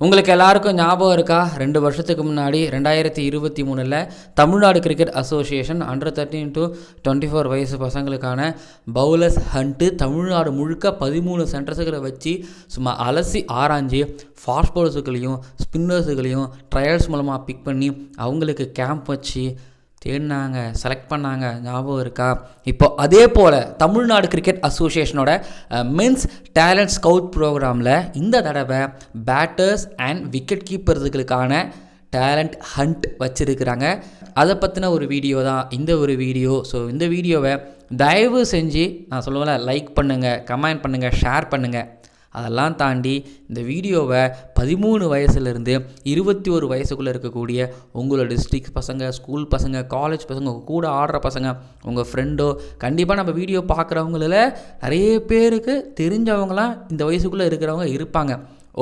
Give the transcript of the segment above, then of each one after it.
உங்களுக்கு எல்லாருக்கும் ஞாபகம் இருக்கா? ரெண்டு வருஷத்துக்கு முன்னாடி ரெண்டாயிரத்தி இருபத்தி மூணில் Tamil Nadu cricket association under thirteen to twenty four வயசு பசங்களுக்கான பவுலர்ஸ் ஹண்ட்டு தமிழ்நாடு முழுக்க பதிமூணு சென்டர்ஸுகளை வச்சு சும்மா அலசி ஆராய்ஞ்சு ஃபாஸ்ட் பவுலர்ஸுகளையும் ஸ்பின்னர்ஸுகளையும் ட்ரையல்ஸ் மூலமாக பிக் பண்ணி அவங்களுக்கு கேம்ப் வச்சு தேடினாங்க செலக்ட் பண்ணாங்க ஞாபகம் இருக்கா? இப்போ அதே போல் தமிழ்நாடு கிரிக்கெட் அசோசியேஷனோட மென்ஸ் டேலண்ட் ஸ்கவுட் ப்ரோக்ராமில் இந்த தடவை பேட்டர்ஸ் அண்ட் விக்கெட் கீப்பர்ஸுகளுக்கான டேலண்ட் ஹண்ட் வச்சுருக்கிறாங்க. அதை பற்றின ஒரு வீடியோ தான் இந்த ஒரு வீடியோ ஸோ இந்த வீடியோவை தயவு செஞ்சு நான் சொல்லுவேன் லைக் பண்ணுங்கள் கமெண்ட் பண்ணுங்கள் ஷேர் பண்ணுங்கள் அதெல்லாம் தாண்டி இந்த வீடியோவை பதிமூணு வயசுலேருந்து இருபத்தி ஒரு வயசுக்குள்ளே இருக்கக்கூடிய உங்களோட டிஸ்ட்ரிக்ட் பசங்க ஸ்கூல் பசங்க காலேஜ் பசங்க கூட ஆடுற பசங்க உங்கள் ஃப்ரெண்டோ கண்டிப்பாக நம்ம வீடியோ பார்க்குறவங்களில் நிறைய பேருக்கு தெரிஞ்சவங்களாம் இந்த வயசுக்குள்ளே இருக்கிறவங்க இருப்பாங்க.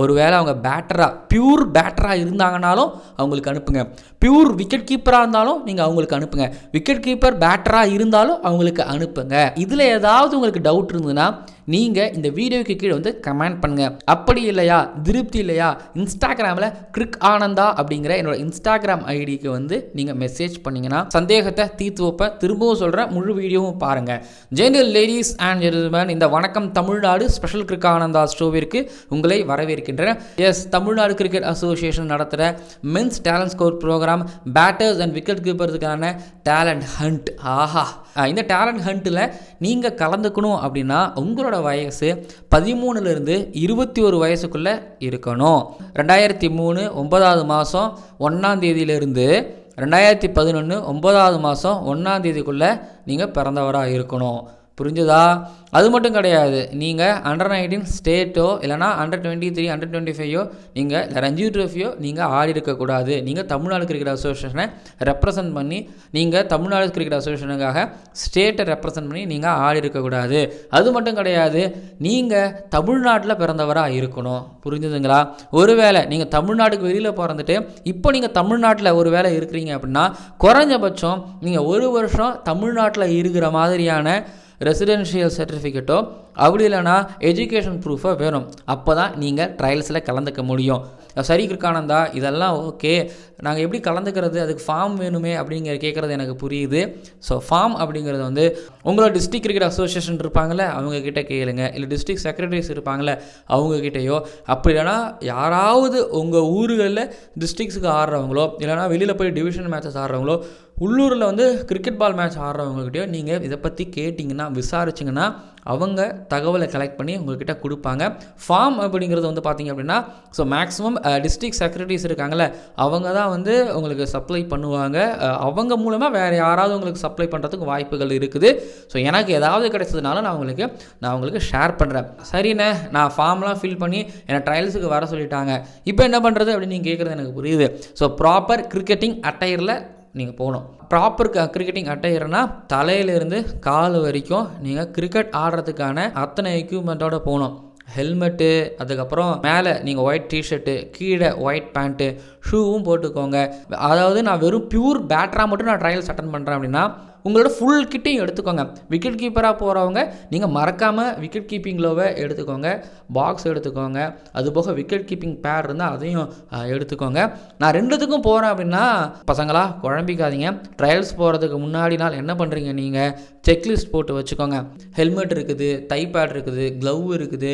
ஒருவேளை அவங்க பேட்டராக பியூர் பேட்டராக இருந்தாங்கனாலும் அவங்களுக்கு அனுப்புங்க. பியூர் விக்கெட் கீப்பராக இருந்தாலும் நீங்கள் அவங்களுக்கு அனுப்புங்க. விக்கெட் கீப்பர் பேட்டராக இருந்தாலும் அவங்களுக்கு அனுப்புங்க. இதில் ஏதாவது உங்களுக்கு டவுட் இருந்ததுன்னா நீங்கள் இந்த வீடியோக்கு கீழே வந்து கமெண்ட் பண்ணுங்கள் அப்படி இல்லையா? திருப்தி இல்லையா? இன்ஸ்டாகிராமில் கிரிக் ஆனந்தா அப்படிங்கிற என்னோட இன்ஸ்டாகிராம் ஐடிக்கு வந்து நீங்கள் மெசேஜ் பண்ணிங்கன்னா சந்தேகத்தை தீர்த்து வைப்பேன் திரும்பவும் சொல்கிறேன் முழு வீடியோவும் பாருங்கள் ஜெனரல் லேடிஸ் அண்ட் ஜென்டில்மேன் இந்த வணக்கம் தமிழ்நாடு ஸ்பெஷல் கிரிக் ஆனந்தா ஷோவிற்கு உங்களை வரவேற்கின்றேன். எஸ் தமிழ்நாடு கிரிக்கெட் அசோசியேஷன் நடத்துகிற men's talent score program batters and wicket கீப்பர்ஸுக்கான talent hunt ஆஹா. இந்த டேலண்ட் ஹண்ட்டில் நீங்கள் கலந்துக்கணும் அப்படின்னா உங்களோட வயசு பதிமூணுலேருந்து இருபத்தி ஒரு வயசுக்குள்ளே இருக்கணும். ரெண்டாயிரத்தி மூணு ஒன்பதாவது மாதம் ஒன்றாம் தேதியிலேருந்து ரெண்டாயிரத்தி பதினொன்று ஒன்பதாவது மாதம் ஒன்றாம் தேதிக்குள்ளே நீங்கள் பிறந்தவராக இருக்கணும். புரிஞ்சுதா? அது மட்டும் கிடையாது. நீங்கள் அண்டர் நைன்டீன் ஸ்டேட்டோ இல்லைனா under twenty three under twenty ஃபைவோ நீங்கள் ரஞ்சி ட்ரோஃபியோ நீங்கள் ஆடி இருக்கக்கூடாது நீங்கள் தமிழ்நாடு கிரிக்கெட் அசோசியேஷனை ரெப்ரசன்ட் பண்ணி நீங்கள் தமிழ்நாடு கிரிக்கெட் அசோசியேஷனுக்காக ஸ்டேட்டை ரெப்ரசன்ட் பண்ணி நீங்கள் ஆடி இருக்கக்கூடாது அது மட்டும் கிடையாது. நீங்கள் தமிழ்நாட்டில் பிறந்தவராக இருக்கணும். புரிஞ்சுதுங்களா? ஒருவேளை நீங்கள் தமிழ்நாட்டுக்கு வெளியில் பிறந்துட்டு இப்போ நீங்கள் தமிழ்நாட்டில் ஒரு வேளை இருக்கிறீங்க அப்படின்னா குறைஞ்சபட்சம் நீங்கள் ஒரு வருஷம் தமிழ்நாட்டில் இருக்கிற மாதிரியான ரெசிடென்ஷியல் சர்டிஃபிகேட்டோ அப்படி இல்லைனா எஜுகேஷன் ப்ரூஃபோ வேணும். அப்போ தான் நீங்கள் ட்ரையல்ஸில் கலந்துக்க முடியும். சரி கிருக்கானந்தா இதெல்லாம் ஓகே நாங்கள் எப்படி கலந்துக்கிறது? அதுக்கு ஃபார்ம் வேணுமே அப்படிங்கிற கேட்குறது எனக்கு புரியுது. ஸோ ஃபார்ம் அப்படிங்கிறது வந்து உங்களோட டிஸ்ட்ரிக் கிரிக்கெட் அசோசியேஷன் இருப்பாங்களே அவங்கக்கிட்ட கேளுங்க. இல்லை டிஸ்ட்ரிக்ட் செக்ரட்டரிஸ் இருப்பாங்களே அவங்கக்கிட்டேயோ அப்படி இல்லைனா யாராவது உங்கள் ஊர்களில் டிஸ்ட்ரிக்ஸுக்கு ஆடுறவங்களோ இல்லைனா வெளியில் போய் டிவிஷன் மேட்சஸ் ஆடுறவங்களோ உள்ளூரில் வந்து கிரிக்கெட் பால் மேட்ச் ஆடுறவங்ககிட்டயோ நீங்கள் இதை பற்றி கேட்டிங்கன்னா விசாரிச்சிங்கன்னா அவங்க தகவலை கலெக்ட் பண்ணி உங்கள்கிட்ட கொடுப்பாங்க. ஃபார்ம் அப்படிங்கிறது வந்து பார்த்திங்க அப்படின்னா ஸோ மேக்ஸிமம் டிஸ்ட்ரிக்ட் செக்ரட்டரிஸ் இருக்காங்கல்ல அவங்க தான் வந்து உங்களுக்கு சப்ளை பண்ணுவாங்க. அவங்க மூலமாக வேறு யாராவது உங்களுக்கு சப்ளை பண்ணுறதுக்கு வாய்ப்புகள் இருக்குது. ஸோ எனக்கு ஏதாவது கிடைச்சதுனால நான் உங்களுக்கு நான் உங்களுக்கு ஷேர் பண்ணுறேன் சரிண்ணே நான் ஃபார்ம்லாம் ஃபில் பண்ணி என்னை ட்ரையல்ஸுக்கு வர சொல்லிட்டாங்க. இப்போ என்ன பண்ணுறது அப்படின்னு நீங்கள் கேட்குறது எனக்கு புரியுது. ஸோ ப்ராப்பர் கிரிக்கெட்டிங் அட்டையரில் நீங்கள் போகணும். ப்ராப்பர் கிரிக்கெட்டிங் அட்டையர்னா தலையிலேருந்து கால் வரைக்கும் நீங்கள் கிரிக்கெட் ஆடுறதுக்கான அத்தனை எக்யூப்மெண்ட்டோட போகணும். ஹெல்மெட்டு அதுக்கப்புறம் மேலே நீங்கள் ஒயிட் டிஷர்ட்டு கீழே ஒயிட் பேண்ட்டு ஷூவும் போட்டுக்கோங்க. அதாவது நான் வெறும் பியூர் பேட்டராக மட்டும் நான் ட்ரையல்ஸ் அட்டன் பண்ணுறேன் அப்படின்னா உங்களோட ஃபுல் கிட்டையும் எடுத்துக்கோங்க. விக்கெட் கீப்பராக போகிறவங்க நீங்கள் மறக்காமல் விக்கெட் கீப்பிங் க்ளோவை எடுத்துக்கோங்க. பாக்ஸ் எடுத்துக்கோங்க. அதுபோக விக்கெட் கீப்பிங் பேட் இருந்தால் அதையும் எடுத்துக்கோங்க. நான் ரெண்டுத்துக்கும் போகிறேன் அப்படின்னா பசங்களா குழம்பிக்காதீங்க. ட்ரையல்ஸ் போகிறதுக்கு முன்னாடி நாள் என்ன பண்ணுறீங்க நீங்கள் செக்லிஸ்ட் போட்டு வச்சுக்கோங்க. ஹெல்மெட் இருக்குது டை பேட் இருக்குது க்ளவ் இருக்குது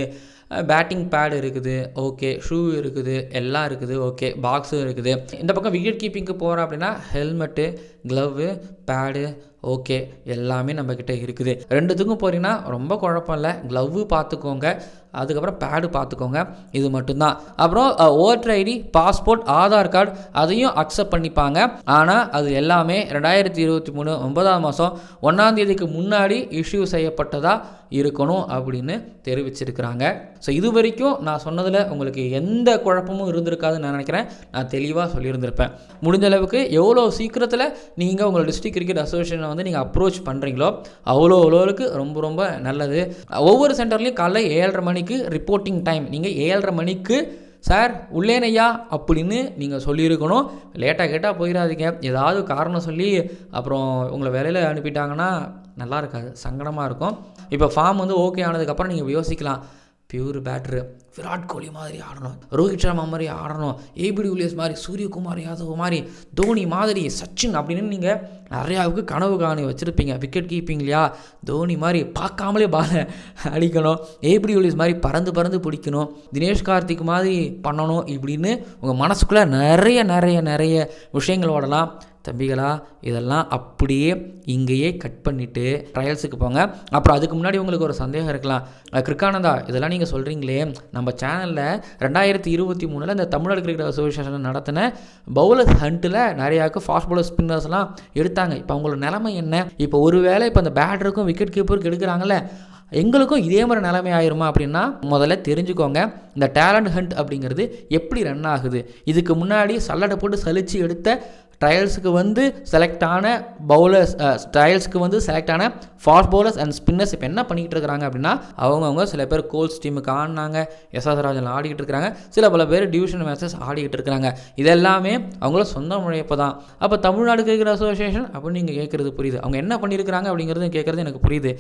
பேட்டிங் பேடு இருக்குது ஓகே ஷூ இருக்குது எல்லாம் இருக்குது ஓகே பாக்ஸும் இருக்குது. இந்த பக்கம் விக்கெட் கீப்பிங்க்கு போகிறோம் அப்படின்னா ஹெல்மெட்டு க்ளவ்வு பேடு ஓகே எல்லாமே நம்மக்கிட்ட இருக்குது. ரெண்டுத்துக்கும் போகிறீங்கன்னா ரொம்ப குழப்பம் இல்லை. க்ளவ்வு பார்த்துக்கோங்க அதுக்கப்புறம் பேடு பார்த்துக்கோங்க இது மட்டும்தான். அப்புறம் voter ID passport Aadhaar card அதையும் அக்செப்ட் பண்ணிப்பாங்க. ஆனால் அது எல்லாமே ரெண்டாயிரத்தி இருபத்தி மூணு ஒன்பதாம் மாதம் ஒன்றாம் தேதிக்கு முன்னாடி இஷ்யூ செய்யப்பட்டதாக இருக்கணும் அப்படின்னு தெரிவிச்சிருக்கிறாங்க. ஸோ இது வரைக்கும் நான் சொன்னதில் உங்களுக்கு எந்த குழப்பமும் இருந்திருக்காதுன்னு நான் நினைக்கிறேன். நான் தெளிவாக சொல்லியிருந்திருப்பேன். முடிஞ்ச அளவுக்கு எவ்வளோ சீக்கிரத்தில் நீங்கள் உங்கள் டிஸ்ட்ரிக்ட் கிரிக்கெட் அசோசியேஷனை வந்து நீங்கள் அப்ரோச் பண்ணுறீங்களோ அவ்வளோ அவ்வளோவுக்கு ரொம்ப ரொம்ப நல்லது. ஒவ்வொரு சென்டர்லேயும் காலைல ஏழரை மணிக்கு ரிப்போர்ட்டிங் டைம் நீங்கள் ஏழரை மணிக்கு சார் உள்ளேனையா? அப்படின்னு நீங்கள் சொல்லியிருக்கணும். லேட்டாக கேட்டால் போயிடாதீங்க. ஏதாவது காரணம் சொல்லி அப்புறம் உங்களை வேலையில் அனுப்பிட்டாங்கன்னா நல்லா இருக்காது சங்கடமாக இருக்கும். இப்போ ஃபார்ம் வந்து ஓகே ஆனதுக்கப்புறம் நீங்கள் யோசிக்கலாம் பியூர் பேட்ரு விராட் கோலி மாதிரி ஆடணும் ரோஹித் சர்மா மாதிரி ஆடணும் ஏபிடி வில்லியர்ஸ் மாதிரி சூரியகுமார் யாதவ் மாதிரி தோனி மாதிரி சச்சின் அப்படின்னு நீங்கள் நிறையாவுக்கு கனவு காணி வச்சுருப்பீங்க. விக்கெட் கீப்பிங்லையா தோனி மாதிரி பார்க்காமலே பாலை அடிக்கணும். ஏபிடி வில்லியர்ஸ் மாதிரி பறந்து பறந்து பிடிக்கணும். தினேஷ் கார்த்திக் மாதிரி பண்ணணும் இப்படின்னு உங்கள் மனசுக்குள்ளே நிறைய நிறைய நிறைய விஷயங்கள் ஓடலாம். தம்பிகளா இதெல்லாம் அப்படியே இங்கேயே கட் பண்ணிவிட்டு ட்ரையல்ஸுக்கு போங்க. அப்புறம் அதுக்கு முன்னாடி உங்களுக்கு ஒரு சந்தேகம் இருக்கலாம். கிருக்கானந்தா இதெல்லாம் நீங்கள் சொல்கிறீங்களே நம்ம சேனலில் ரெண்டாயிரத்தி இருபத்தி மூணில் இந்த தமிழ்நாடு கிரிக்கெட் அசோசியேஷன் நடத்தின பவுலர் ஹண்ட்டில் நிறையாவுக்கு ஃபாஸ்ட் பவுலர் ஸ்பின்னர்ஸ்லாம் எடுத்தாங்க. இப்போ அவங்களோட நிலைமை என்ன? இப்போ ஒரு வேளை இப்போ அந்த பேட்டருக்கும் விக்கெட் கீப்பருக்கு எடுக்கிறாங்கல்ல எங்களுக்கும் இதே மாதிரி நிலைமை ஆயிருமா அப்படின்னா முதல்ல தெரிஞ்சுக்கோங்க இந்த டேலண்ட் ஹண்ட் அப்படிங்கிறது எப்படி ரன் ஆகுது? இதுக்கு முன்னாடி சல்லடை போட்டு சலிச்சு எடுத்த ட்ரையல்ஸுக்கு வந்து செலக்ட் ஆன பவுலர்ஸ் ட்ரையல்ஸ்க்கு வந்து செலக்ட் ஆன ஃபாஸ்ட் பவுலர்ஸ் அண்ட் ஸ்பின்னர்ஸ் இப்போ என்ன பண்ணிக்கிட்டு இருக்கிறாங்க அப்படின்னா அவங்கவுங்க சில பேர் கோல்ஸ் டீமுக்கு ஆடினாங்க எஸ் ராஜன் ஆடிக்கிட்டு இருக்கிறாங்க சில பல பேர் டிவிஷன் மேட்சஸ் ஆடிக்கிட்டு இருக்கிறாங்க. இதெல்லாமே அவங்கள சொந்த முழைப்பு தான். அப்போ தமிழ்நாடு கிரிக்கெட் அசோசியேஷன் அப்படின்னு நீங்கள் கேட்குறது புரியுது. அவங்க என்ன பண்ணியிருக்கிறாங்க அப்படிங்கிறது கேட்குறது எனக்கு புரியுது.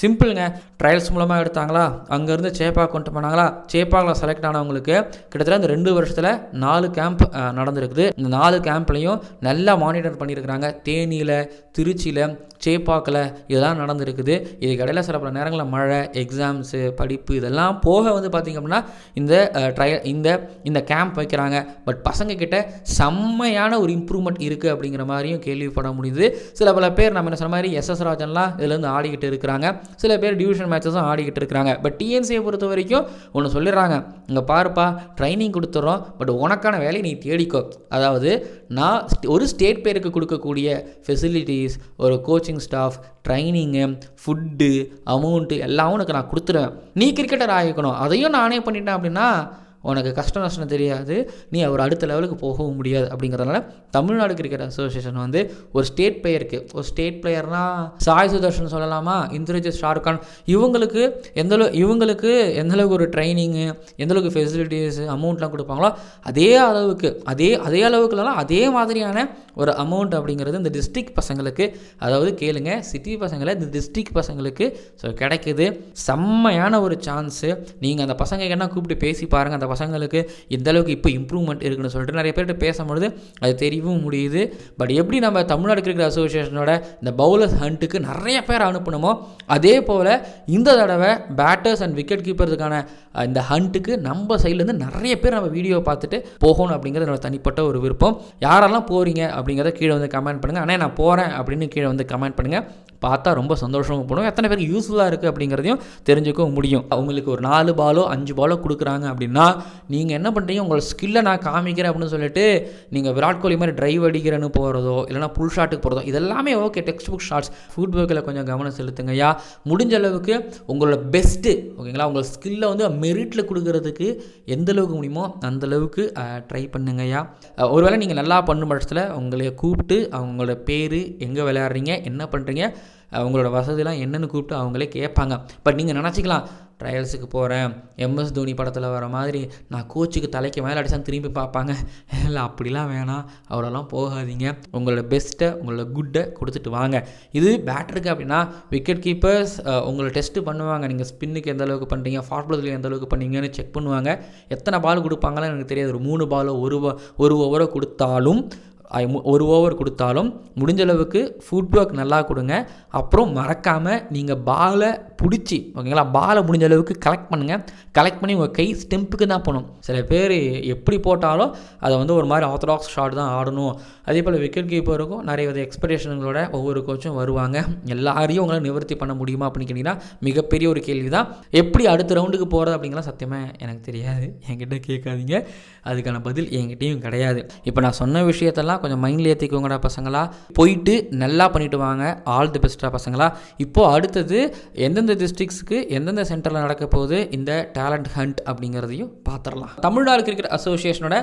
சிம்பிளுங்க ட்ரையல்ஸ் மூலமாக எடுத்தாங்களா? அங்கேருந்து சேப்பாக் கொண்டு போனாங்களா? சேப்பாக்கில் செலக்ட் ஆனவங்களுக்கு கிட்டத்தட்ட இந்த ரெண்டு வருஷத்தில் நாலு கேம்ப் நடந்திருக்குது. இந்த நாலு கேம்ப்லையும் நல்லா மானிட்டர் பண்ணியிருக்கிறாங்க தேனியில் திருச்சியில் சேப்பாக்கில் இதெல்லாம் நடந்திருக்குது. இதுக்கு இடையில சில பல நேரங்களில் மழை எக்ஸாம்ஸு படிப்பு இதெல்லாம் போக வந்து பார்த்திங்க அப்படின்னா இந்த ட்ரையல் இந்த இந்த கேம்ப் வைக்கிறாங்க. பட் பசங்கக்கிட்ட செம்மையான ஒரு இம்ப்ரூவ்மெண்ட் இருக்குது அப்படிங்கிற மாதிரியும் கேள்விப்பட முடியுது. சில பல பேர் நம்ம என்ன சொன்ன மாதிரி எஸ்எஸ் ராஜன்லாம் இதுலேருந்து ஆடிக்கிட்டு இருக்கிறாங்க. சில பேர் டிவிஷன் மேட்சஸும் ஆடிக்கிட்டு இருக்கிறாங்க. பட் டிஎன்சியை பொறுத்த வரைக்கும் ஒன்று சொல்லிடுறாங்க. இங்கே பாருப்பா ட்ரைனிங் கொடுத்துட்றோம் பட் உனக்கான வேலையை நீ தேடிக்கோ. அதாவது நான் ஒரு ஸ்டேட் பேருக்கு கொடுக்கக்கூடிய ஃபெசிலிட்டிஸ் ஒரு coaching staff training food amount எல்லாம் உனக்கு நான் கொடுத்துருவேன். நீ கிரிக்கெட்டர் ஆகிக்கணும். அதையும் நானே பண்ணிட்டேன் அப்படின்னா உனக்கு கஷ்ட நஷ்டம் தெரியாது. நீ ஒரு அடுத்த லெவலுக்கு போகவும் முடியாது. அப்படிங்கிறதுனால தமிழ்நாடு கிரிக்கெட் அசோசியேஷன் வந்து ஒரு ஸ்டேட் பிளேயருக்கு ஒரு ஸ்டேட் பிளேயர்னால் சாய் சுதர்ஷன் சொல்லலாமா? இந்திரஜித் ஷாருக்கான் இவங்களுக்கு எந்த அளவு இவங்களுக்கு எந்தளவுக்கு ஒரு ட்ரைனிங்கு எந்தளவுக்கு ஃபெசிலிட்டிஸ் அமௌண்ட்லாம் கொடுப்பாங்களோ அதே அளவுக்கு அதே அதே அளவுக்குலாம் அதே மாதிரியான ஒரு அமௌண்ட் அப்படிங்கிறது இந்த டிஸ்ட்ரிக்ட் பசங்களுக்கு அதாவது கேளுங்க சிட்டி பசங்களை இந்த டிஸ்ட்ரிக்ட் பசங்களுக்கு ஸோ கிடைக்குது. செம்மையான ஒரு சான்ஸு நீங்கள் அந்த பசங்க என்ன கூப்பிட்டு பேசி பாருங்கள் அந்த பசங்களுக்கு எந்த அளவுக்கு இப்போ இம்ப்ரூவ்மெண்ட் இருக்குன்னு சொல்லிட்டு நிறைய பேர்கிட்ட பேசும்பொழுது அது தெரியவும் முடியுது. பட் எப்படி நம்ம தமிழ்நாடு கிரிக்கெட் அசோசியேஷனோட இந்த பவுலர்ஸ் ஹண்ட்டுக்கு நிறைய பேர் அனுப்பணுமோ அதே போல் இந்த தடவை பேட்டர்ஸ் அண்ட் விக்கெட் கீப்பர்ஸுக்கான இந்த ஹண்ட்டுக்கு நம்ம சைட்லேருந்து நிறைய பேர் நம்ம வீடியோ பார்த்துட்டு போகணும் அப்படிங்கிறது என்னோட தனிப்பட்ட ஒரு விருப்பம். யாரெல்லாம் போகிறீங்க அப்படிங்கிறத கீழே வந்து கமெண்ட் பண்ணுங்கள் ஆனால் நான் போகிறேன் அப்படின்னு கீழே வந்து கமெண்ட் பண்ணுங்கள் பார்த்தா ரொம்ப சந்தோஷமாக போடும் எத்தனை பேருக்கு யூஸ்ஃபுல்லாக இருக்குது அப்படிங்கிறதையும் தெரிஞ்சுக்கவும் முடியும். அவங்களுக்கு ஒரு நாலு பாலோ அஞ்சு பாலோ கொடுக்குறாங்க அப்படின்னா நீங்கள் என்ன பண்ணுறீங்க உங்களோட ஸ்கில்லை நான் காமிக்கிறேன் அப்படின்னு சொல்லிட்டு நீங்கள் விராட் கோலி மாதிரி ட்ரைவ் அடிக்கிறேன்னு போகிறதோ இல்லைனா புல் ஷாட்டுக்கு போகிறதோ இதெல்லாமே okay text book shots foot ஒர்க்கில் கொஞ்சம் கவனம் செலுத்துங்கய்யா. முடிஞ்ச அளவுக்கு உங்களோட பெஸ்ட்டு ஓகேங்களா உங்கள் ஸ்கில்லை வந்து மெரிட்டில் கொடுக்கறதுக்கு எந்த அளவுக்கு முடியுமோ அந்த அளவுக்கு ட்ரை பண்ணுங்கய்யா. ஐயா ஒருவேளை நீங்கள் நல்லா பண்ணும் பட்சத்தில் உங்களை கூப்பிட்டு அவங்களோட பேர் எங்கே விளையாடுறீங்க என்ன பண்ணுறீங்க அவங்களோட வசதிலாம் என்னென்னு கூப்பிட்டு அவங்களே கேட்பாங்க. பட் நீங்கள் நினச்சிக்கலாம் ட்ரையல்ஸுக்கு போகிறேன் எம்எஸ் தோனி படத்தில் வர மாதிரி நான் கோச்சுக்கு தலைக்கு மேலே அடிச்சா திரும்பி பார்ப்பாங்க. இல்லை அப்படிலாம் வேணாம். அவ்வளோலாம் போகாதீங்க. உங்களோட பெஸ்ட்டை உங்களோட குட்டை கொடுத்துட்டு வாங்க. இது பேட்டருக்கு அப்படின்னா விக்கெட் கீப்பர்ஸ் உங்களை டெஸ்ட்டு பண்ணுவாங்க. நீங்கள் ஸ்பின்னுக்கு எந்த அளவுக்கு பண்ணுறீங்க ஃபாஸ்ட் பாலுக்கு எந்த அளவுக்கு பண்ணீங்கன்னு செக் பண்ணுவாங்க. எத்தனை பால் கொடுப்பாங்களோ எனக்கு தெரியாது. ஒரு மூணு பாலோ ஒரு ஒரு ஓவரோ கொடுத்தாலும் ஒரு ஓவர் கொடுத்தாலும் முடிஞ்சளவுக்கு ஃபுட் ஒர்க் நல்லா கொடுங்க. அப்புறம் மறக்காமல் நீங்கள் பாலை பிடிச்சி ஓகேங்களா? பாலை முடிஞ்ச அளவுக்கு கலெக்ட் பண்ணுங்கள் கலெக்ட் பண்ணி உங்கள் கை ஸ்டெம்புக்கு தான் போகணும் சில பேர் எப்படி போட்டாலும் அதை வந்து ஒரு மாதிரி ஆர்த்தடாக்ஸ் ஷாட் தான் ஆடணும். அதே போல் விக்கெட் கீப்பருக்கும் நிறைய வித எக்ஸ்பெக்டேஷன்களோட ஒவ்வொரு கோச்சும் வருவாங்க. எல்லாரையும் உங்களால் நிவர்த்தி பண்ண முடியுமா அப்படின்னு கேட்டிங்கன்னா மிகப்பெரிய ஒரு கேள்வி தான் எப்படி அடுத்த ரவுண்டுக்கு போகிறது அப்படிங்கலாம் சத்தியமாக எனக்கு தெரியாது. என்கிட்ட கேட்காதீங்க. அதுக்கான பதில் என்கிட்டையும் கிடையாது. இப்போ நான் சொன்ன விஷயத்தெல்லாம் கொஞ்சம் மைண்டில் ஏற்றிக்கோங்கடா பசங்களா. போயிட்டு நல்லா பண்ணிட்டு வாங்க. ஆல் தி பெஸ்ட்டாக பசங்களா. இப்போது அடுத்தது எந்தெந்த டிஸ்ட்ரிக்ஸ்க்கு எந்தெந்த சென்டரில் நடக்க போகுது இந்த டேலண்ட் ஹண்ட் அப்படிங்கிறதையும் பார்த்துடலாம். Tamil Nadu cricket அசோசியேஷனோட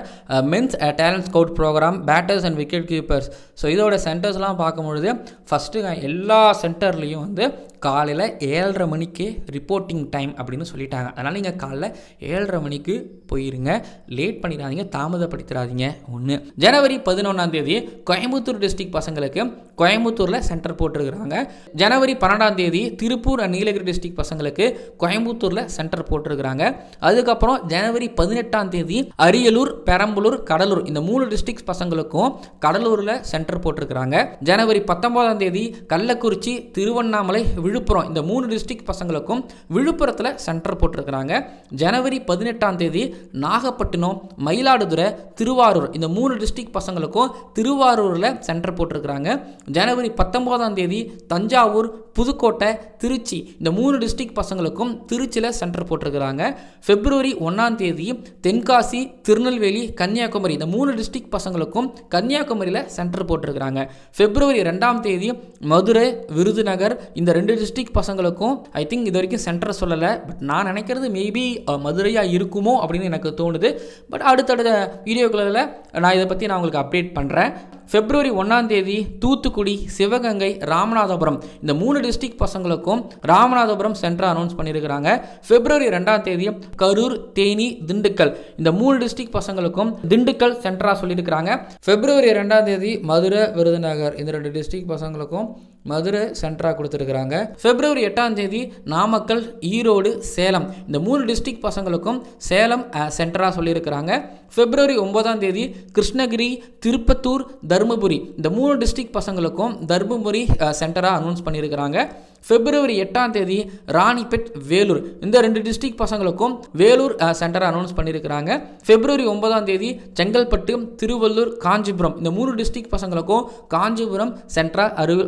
men's talent scout program batters and wicket keepers so இதோட சென்டர்ஸ்லாம் பார்க்கும்பொழுது ஃபஸ்ட்டு எல்லா சென்டர்லேயும் வந்து காலையில் ஏழரை மணிக்கே ரிப்போர்ட்டிங் டைம் அப்படின்னு சொல்லிட்டாங்க. அதனால் நீங்கள் காலைல ஏழரை மணிக்கு போயிருங்க. லேட் பண்ணிடாதீங்க தாமதப்படுத்திடாதீங்க. ஒன்று ஜனவரி பதினொன்றாம் தேதி கோயம்புத்தூர் டிஸ்ட்ரிக்ட் பசங்களுக்கு கோயம்புத்தூரில் சென்டர் போட்டிருக்கிறாங்க. ஜனவரி பன்னெண்டாம் தேதி திருப்பூர் அண்ட் நீலகிரி டிஸ்ட்ரிக்ட் பசங்களுக்கு கோயம்புத்தூரில் சென்டர் போட்டிருக்கிறாங்க. அதுக்கப்புறம் ஜனவரி பதினெட்டாம் தேதி அரியலூர் பெரம்பலூர் கடலூர் இந்த மூணு டிஸ்ட்ரிக்ட் பசங்களுக்கும் கடலூரில் சென்டர் போட்டிருக்கிறாங்க. ஜனவரி பத்தொன்பதாம் தேதி கள்ளக்குறிச்சி திருவண்ணாமலை விழுப்புரம் இந்த மூணு டிஸ்ட்ரிக்ட் பசங்களுக்கும் விழுப்புரத்தில் சென்டர் போட்டிருக்கிறாங்க. ஜனவரி பதினெட்டாம் தேதி நாகப்பட்டினம் மயிலாடுதுறை திருவாரூர் இந்த மூணு டிஸ்ட்ரிக்ட் பசங்களுக்கும் திருவாரூரில் சென்டர் போட்டிருக்கிறாங்க. ஜனவரி பத்தொம்போதாம் தேதி தஞ்சாவூர் புதுக்கோட்டை திருச்சி இந்த மூணு டிஸ்ட்ரிக்ட் பசங்களுக்கும் திருச்சியில் சென்டர் போட்டிருக்கிறாங்க. பிப்ரவரி ஒன்றாம் தேதி தென்காசி திருநெல்வேலி கன்னியாகுமரி இந்த மூணு டிஸ்ட்ரிக்ட் பசங்களுக்கும் கன்னியாகுமரியில் சென்டர் போட்டிருக்கிறாங்க. பிப்ரவரி ரெண்டாம் தேதி மதுரை விருதுநகர் இந்த ரெண்டு டிஸ்ட்ரிக் பசங்களுக்கும் ஐ திங்க் இது வரைக்கும் சென்டர் சொல்லலை. பட் நான் நினைக்கிறது மேபி மதுரையாக இருக்குமோ அப்படின்னு எனக்கு தோணுது. பட் அடுத்தடுத்த வீடியோக்களில் நான் இதை பற்றி நான் உங்களுக்கு அப்டேட் பண்ணுறேன் பிப்ரவரி ஒன்றாம் தேதி தூத்துக்குடி சிவகங்கை ராமநாதபுரம். இந்த மூணு டிஸ்ட்ரிக்ட் பசங்களுக்கும் ராமநாதபுரம் சென்டர் அனௌன்ஸ் பண்ணியிருக்கிறாங்க. பிப்ரவரி ரெண்டாம் தேதி கரூர் தேனி திண்டுக்கல். இந்த மூணு டிஸ்ட்ரிக்ட் பசங்களுக்கும் திண்டுக்கல் சென்டராக சொல்லியிருக்கிறாங்க. பிப்ரவரி ரெண்டாம் தேதி மதுரை விருதுநகர். இந்த ரெண்டு டிஸ்ட்ரிக்ட் பசங்களுக்கும் மதுரை சென்டராக கொடுத்துருக்குறாங்க. பிப்ரவரி எட்டாம் தேதி நாமக்கல் ஈரோடு சேலம். இந்த மூணு டிஸ்ட்ரிக்ட் பசங்களுக்கும் சேலம் சென்டராக சொல்லியிருக்கிறாங்க. பிப்ரவரி ஒன்பதாம் தேதி கிருஷ்ணகிரி திருப்பத்தூர் தருமபுரி இந்த மூணு டிஸ்ட்ரிக்ட் பசங்களுக்கும் தருமபுரி சென்டராக அனௌன்ஸ் பண்ணியிருக்கிறாங்க. பிப்ரவரி எட்டாம் தேதி ராணிப்பேட் வேலூர். இந்த ரெண்டு டிஸ்ட்ரிக்ட் பசங்களுக்கும் வேலூர் சென்டராக அனௌன்ஸ் பண்ணியிருக்கிறாங்க. பிப்ரவரி ஒன்பதாம் தேதி செங்கல்பட்டு திருவள்ளூர் காஞ்சிபுரம் இந்த மூணு டிஸ்ட்ரிக்ட் பசங்களுக்கும் காஞ்சிபுரம் சென்டரா அறிவு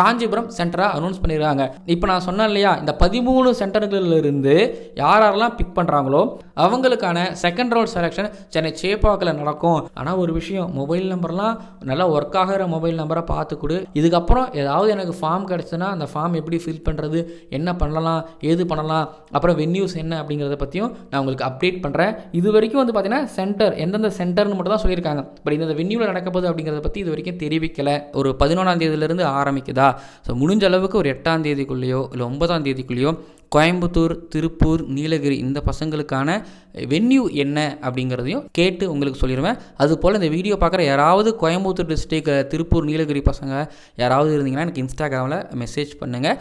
காஞ்சிபுரம் சென்டராக அனௌன்ஸ் பண்ணியிருக்காங்க. இப்போ நான் சொன்னேன் இல்லையா இந்த பதிமூணு சென்டர்களிலிருந்து யார் யாரெல்லாம் பிக் பண்ணுறாங்களோ அவங்களுக்கான செகண்ட் ரவுண்ட் செலெக்ஷன் சென்னை சேப்பாக்கில் நடக்கும். ஆனால் ஒரு விஷயம் மொபைல் நம்பர்லாம் நல்லா ஒர்க் ஆகிற மொபைல் நம்பரை பார்த்து கொடு. இதுக்கப்புறம் ஏதாவது எனக்கு ஃபார்ம் கிடச்சுன்னா அந்த ஃபார்ம் எப்படி ஃபில் பண்ணுறது என்ன பண்ணலாம் ஏது பண்ணலாம் அப்புறம் வென்யூஸ் என்ன அப்படிங்கிறத பற்றியும் நான் உங்களுக்கு அப்டேட் பண்ணுறேன் இது வரைக்கும் வந்து பார்த்தீங்கன்னா சென்டர் எந்தெந்த சென்டர்னு மட்டும் தான் சொல்லியிருக்காங்க. பட் இந்த வென்யூவில் நடக்கப்போகுது அப்படிங்கிறத பற்றி இது வரைக்கும் தெரிவிக்கலை. ஒரு பதினொன்றாம் தேதியிலேருந்து ஆரம்பிக்குதா? ஸோ முடிஞ்ச அளவுக்கு ஒரு எட்டாம் தேதிக்குள்ளேயோ இல்லை ஒன்பதாம் தேதிக்குள்ளேயோ கோயம்புத்தூர் திருப்பூர் நீலகிரி இந்த பசங்களுக்கான வென்யூ என்ன அப்படிங்கிறதையும் கேட்டு உங்களுக்கு சொல்லிடுவேன் அதுபோல் இந்த வீடியோ பார்க்குற யாராவது கோயம்புத்தூர் டிஸ்ட்ரிக் திருப்பூர் நீலகிரி பசங்க யாராவது இருந்தீங்கன்னா எனக்கு இன்ஸ்டாகிராமில் மெசேஜ் பண்ணுங்கள்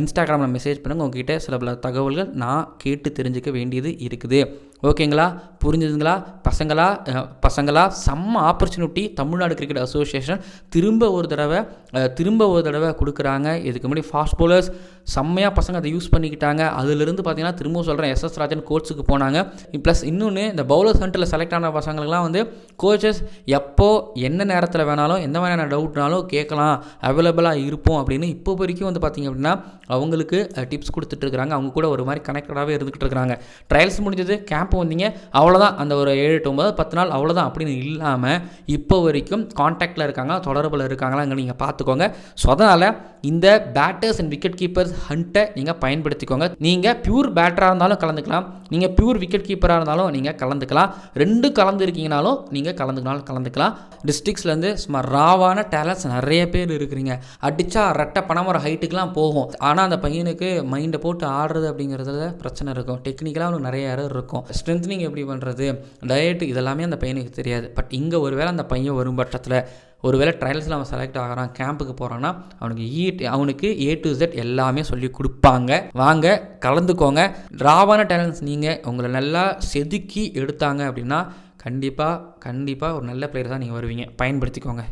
இன்ஸ்டாகிராமில் மெசேஜ் பண்ணுங்கள் உங்ககிட்ட சில பல தகவல்கள் நான் கேட்டு தெரிஞ்சுக்க வேண்டியது இருக்குது. ஓகேங்களா? புரிஞ்சுதுங்களா? பசங்களா பசங்களா செம்ம ஆப்பர்ச்சுனிட்டி தமிழ்நாடு கிரிக்கெட் அசோசியேஷன் திரும்ப ஒரு தடவை திரும்ப ஒரு தடவை கொடுக்குறாங்க. இதுக்கு முன்னாடி ஃபாஸ்ட் பவுலர்ஸ் செம்மையாக பசங்க அதை யூஸ் பண்ணிக்கிட்டாங்க. அதுலேருந்து பார்த்தீங்கன்னா திரும்ப சொல்கிறேன் எஸ்எஸ் ராஜன் கோச்சுக்கு போனாங்க. ப்ளஸ் இன்னொன்று இந்த பவுலர் சென்டரில் செலக்ட் ஆன பசங்களுக்குலாம் வந்து கோச்சஸ் எப்போ என்ன நேரத்தில் வேணாலும் எந்த மாதிரியான டவுட்னாலும் கேட்கலாம். அவைலபிளாக இருப்போம் அப்படின்னு இப்போ வரைக்கும் வந்து பார்த்திங்க அப்படின்னா அவங்களுக்கு டிப்ஸ் கொடுத்துட்ருக்குறாங்க அவங்க கூட ஒரு மாதிரி கனெக்டடாகவே இருந்துகிட்டு இருக்கிறாங்க. ட்ரையல்ஸ் முடிஞ்சது கேம்ப் வந்தீங்க அவ்வளோதான் அந்த ஒரு ஏழு எட்டு ஒம்பது பத்து நாள் அவ்வளோதான் அப்படின்னு இல்லாமல் இப்போ வரைக்கும் காண்டாக்டில் இருக்காங்க தொடர்பில் இருக்காங்களாங்க நீங்கள் பார்த்துக்கோங்க. ஸோ அதனால் இந்த பேட்டர்ஸ் அண்ட் விக்கெட் கீப்பர்ஸ் ஹண்ட்டை நீங்கள் பயன்படுத்திக்கோங்க. நீங்கள் பியூர் பேட்டராக இருந்தாலும் கலந்துக்கலாம். நீங்கள் பியூர் விக்கெட் கீப்பராக இருந்தாலும் நீங்கள் கலந்துக்கலாம். ரெண்டு கலந்து இருக்கீங்கனாலும் நீங்கள் கலந்துக்கினாலும் கலந்துக்கலாம். டிஸ்ட்ரிக்ஸ்லேருந்து சும்மா ராவான டேலண்ட்ஸ் நிறைய பேர் இருக்கிறீங்க. அடித்தா ரெட்டை பணம் ஒரு ஹைட்டுக்கெலாம் போகும். ஆனால் அந்த பையனுக்கு மைண்டை போட்டு ஆடுறது அப்படிங்கிறதுல பிரச்சனை இருக்கும். டெக்னிக்கலாக அவனுக்கு நிறைய இருக்கும். ஸ்ட்ரென்த்னிங் எப்படி பண்ணுறது டயட்டு இதெல்லாமே அந்த பையனுக்கு தெரியாது. பட் இங்கே ஒருவேளை அந்த பையன் வரும் பட்சத்தில் ஒருவேளை ட்ரையல்ஸில் அவன் செலக்ட் ஆகிறான் கேம்புக்கு போகிறான்னா அவனுக்கு ஈ அவனுக்கு ஏ டு ஜெட் எல்லாமே சொல்லி கொடுப்பாங்க. வாங்க கலந்துக்கோங்க. ராவான டேலண்ட்ஸ் நீங்கள் உங்களை நல்லா செதுக்கி எடுத்தாங்க அப்படின்னா கண்டிப்பாக கண்டிப்பாக ஒரு நல்ல பிளேயர் தான் நீங்கள் வருவீங்க. பயன்படுத்திக்கோங்க.